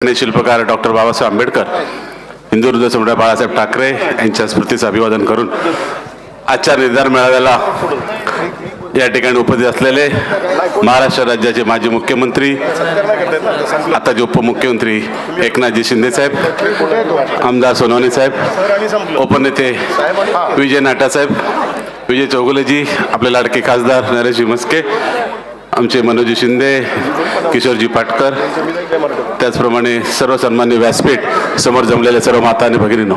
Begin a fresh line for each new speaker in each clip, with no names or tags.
शिल्पकार डॉक्टर बाबासाहेब आंबेडकर हिंदू हृदय सम्राट बाळासाहेब ठाकरे यांच्या स्मृतीचं अभिवादन करून आजच्या निर्धार मेळाव्याला या ठिकाणी उपस्थित असलेले महाराष्ट्र राज्याचे माजी मुख्यमंत्री आताचे उपमुख्यमंत्री एकनाथजी शिंदे साहेब आमदार सोनवणे साहेब उपनेते विजय नाटासाहेब विजय चौगुलेजी आपले लाडके खासदार नरेश मस्के आमचे मनोजी शिंदे किशोरजी पाटकर त्याचप्रमाणे सर्व सन्मान्य व्यासपीठ समोर जमलेल्या सर्व माता आणि भगिनीनो.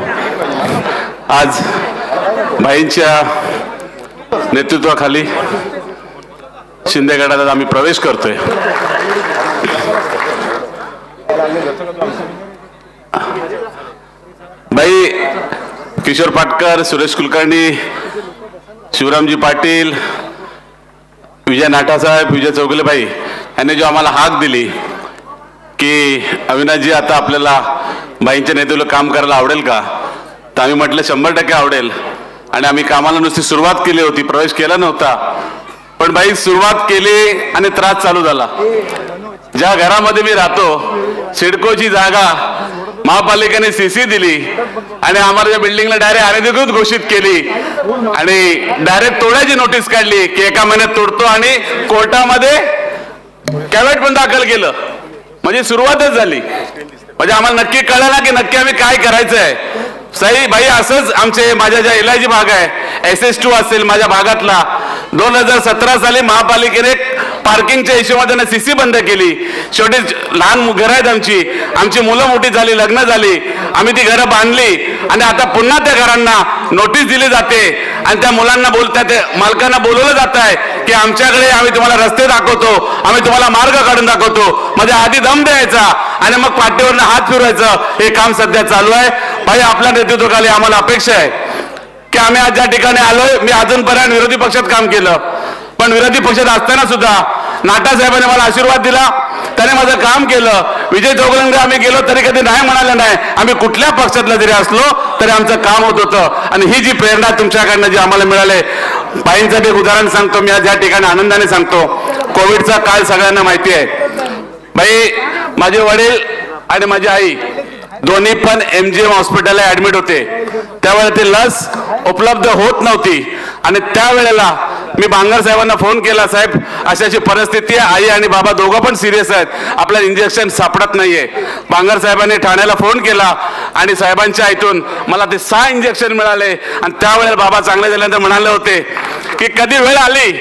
आज भाईंच्या नेतृत्वाखाली शिंदे गटात आम्ही प्रवेश करतोय. भाई किशोर पाटकर सुरेश कुलकर्णी शिवरामजी पाटील विजय नाटासाहेब विजय चौगलेबाई यांनी जो आम्हाला हाक दिली की अविनाशजी आता आपल्याला बाईंच्या नेतृत्व काम करायला आवडेल का? तर आम्ही म्हटलं शंभर टक्के आवडेल. आणि आम्ही कामाला नुसती सुरुवात केली होती प्रवेश केला नव्हता. पण बाई सुरुवात केली आणि त्रास चालू झाला. ज्या घरामध्ये मी राहतो सिडकोची जागा महापालिकेने सीसी दिली आणि आम्हाला त्या बिल्डिंगला डायरेक्ट अनधिकृत घोषित केली आणि डायरेक्ट तोडायची नोटीस काढली की एका महिन्यात तोडतो आणि कोर्टामध्ये कॅवेट पण दाखल केलं. म्हणजे सुरुवातच झाली. म्हणजे आम्हाला नक्की कळलं की नक्की आम्ही काय करायचं आहे साई भाई असंच आमचे माझ्या ज्या इलायची भाग आहे एस एस टू असेल माझ्या भागातला. दोन हजार सतरा साली महापालिकेने पार्किंगच्या हिशोबाने सीसी बंद केली. शेवटी लहान घरं आहेत आमची. आमची मुलं मोठी झाली लग्न झाली. आम्ही ती घरं बांधली. आणि आता पुन्हा त्या घरांना नोटीस दिली जाते. आणि त्या मुलांना बोलतात मालकांना बोलवलं जात आहे की आमच्याकडे आम्ही तुम्हाला रस्ते दाखवतो. आम्ही तुम्हाला मार्ग काढून दाखवतो. म्हणजे आधी दम द्यायचा आणि मग पाठीवरनं हात फिरवायचं. हे काम सध्या चालू आहे. भाई आपल्या नेतृत्वाखाली आम्हाला अपेक्षा आहे की आम्ही आज ज्या ठिकाणी आलोय मी अजूनपर्यंत विरोधी पक्षात काम केलं. पण विरोधी पक्षात असताना सुद्धा नाटा साहेबांनी मला आशीर्वाद दिला. त्याने माझं काम केलं. विजय चौगुलेंकडे आम्ही गेलो तरी कधी नाही म्हणाले नाही. आम्ही कुठल्या पक्षातला जरी असलो तरी आमचं काम होत होतं. आणि ही जी प्रेरणा तुमच्याकडनं जी आम्हाला मिळाले बाईंचं एक उदाहरण सांगतो. मी आज या ठिकाणी आनंदाने सांगतो. कोविडचा काळ सगळ्यांना माहिती आहे. बाई माझे वडील आणि माझी आई दोन्ही पण एम जी एम हॉस्पिटलला ऍडमिट होते. त्यावेळेला ते लस उपलब्ध होत नव्हती. आणि त्यावेळेला मी बांगर साहेबांना फोन केला साहेब अशी अशी परिस्थिती आहे आई आणि बाबा दोघं पण सिरियस आहेत. आपल्याला इंजेक्शन सापडत नाहीये. बांगर साहेबांनी ठाण्याला फोन केला आणि साहेबांच्या आईतून मला ते सहा इंजेक्शन मिळाले. आणि त्यावेळेला बाबा चांगले झाल्यानंतर म्हणाले होते की कधी वेळ आली?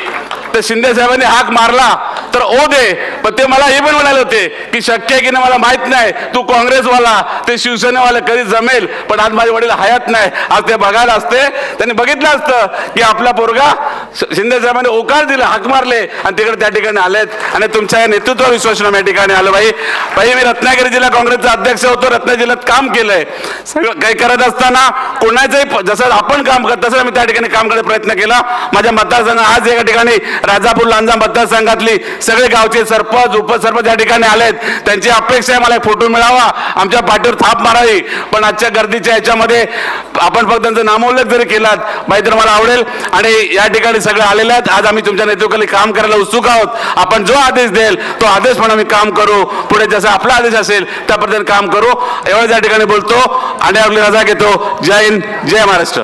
तर शिंदे साहेबांनी हाक मारला तर ओ दे. पण ते मला हे पण म्हणाले होते की शक्य आहे की नाही मला माहीत नाही. तू काँग्रेसवाला ते शिवसेनेवाला कधी जमेल? पण आज माझे वडील हयात नाही. आज ते बघायला असते. त्यांनी बघितलं असतं की आपला पोरगा शिंदे साहेबांनी ओकार दिला हाक मारले आणि तिकडे त्या ठिकाणी आलेत. आणि तुमच्या या नेतृत्व विश्वास या ठिकाणी आलं. भाई भाई मी रत्नागिरी जिल्हा काँग्रेसचा अध्यक्ष होतो रत्नागिरी जिल्ह्यात काम केलंय. सगळं काही करत असताना कोणाचंही जसं आपण काम करत तसं मी त्या ठिकाणी काम करायचा प्रयत्न केला. माझ्या मतदारसंघ आज एका ठिकाणी राजापूर लांजा मतदारसंघातली सगळे गावचे सरपंच उपसरपंच या ठिकाणी आलेत. त्यांची अपेक्षा आहे मला एक फोटो मिळावा. आमच्या पाठीवर थाप मारावी. पण आजच्या गर्दीच्या याच्यामध्ये आपण फक्त त्यांचं नामोल्लेख जरी केलात बाई तर मला आवडेल. आणि या ठिकाणी सगळे आलेले आहेत. आज आम्ही तुमच्या नेतृत्वाखाली काम करायला उत्सुक आहोत. आपण जो आदेश देईल तो आदेश म्हणून आम्ही काम करू. पुढे जसा आपला आदेश असेल त्या पद्धतीने काम करू. एवढ्या त्या ठिकाणी बोलतो. आणि आपली रजा घेतो. जय हिंद जय महाराष्ट्र.